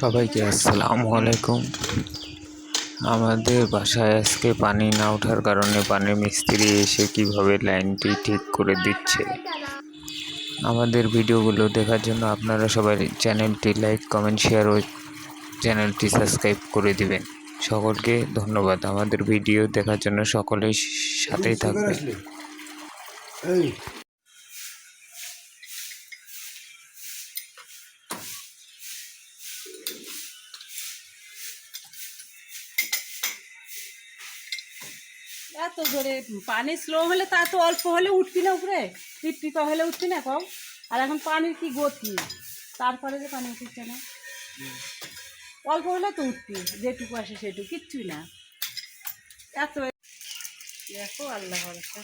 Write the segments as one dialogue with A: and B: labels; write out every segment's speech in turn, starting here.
A: সবাইকে আসসালামু আলাইকুম। আমাদের বাসায় আজকে পানি না ওঠার কারণে পানির মিস্ত্রি এসে কীভাবে লাইনটি ঠিক করে দিচ্ছে। আমাদের ভিডিওগুলো দেখার জন্য আপনারা সবাই চ্যানেলটি লাইক, কমেন্ট, শেয়ার ও চ্যানেলটি সাবস্ক্রাইব করে দিবেন। সকলকে ধন্যবাদ। আমাদের ভিডিও দেখার জন্য সকলেই সাথেই থাকবেন।
B: এত জোরে পানি স্লো হলে তা তো অল্প হলে উঠবি না উপরে। টিপটিপা হলে উঠবি না কম। আর এখন পানির কি গতি? তারপরে যে পানি উঠছে না। অল্প হলে তো উঠবি যেটুকু আসে সেটুকু কিচ্ছুই না। এত দেখো আল্লাহ ভরসা।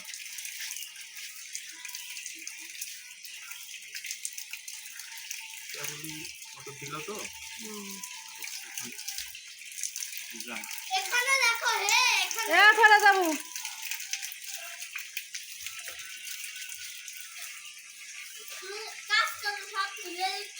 C: দেখো হে এখানে
B: যাব।
C: কাজ করো সব তুলে দিচ্ছ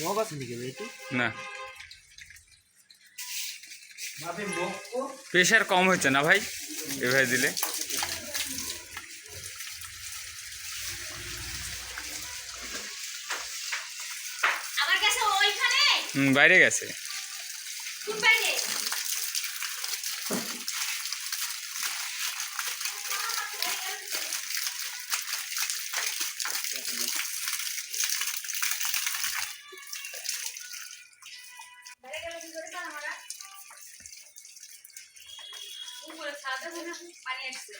D: নাকি রে একটু?
A: না। প্রেশার কম হচ্ছে না ভাই? এভাবে দিলে।
C: আমার কাছে ওইখানে?
A: হুম বাইরে গেছে।
C: কোন বাইরে। 就是把你也吃。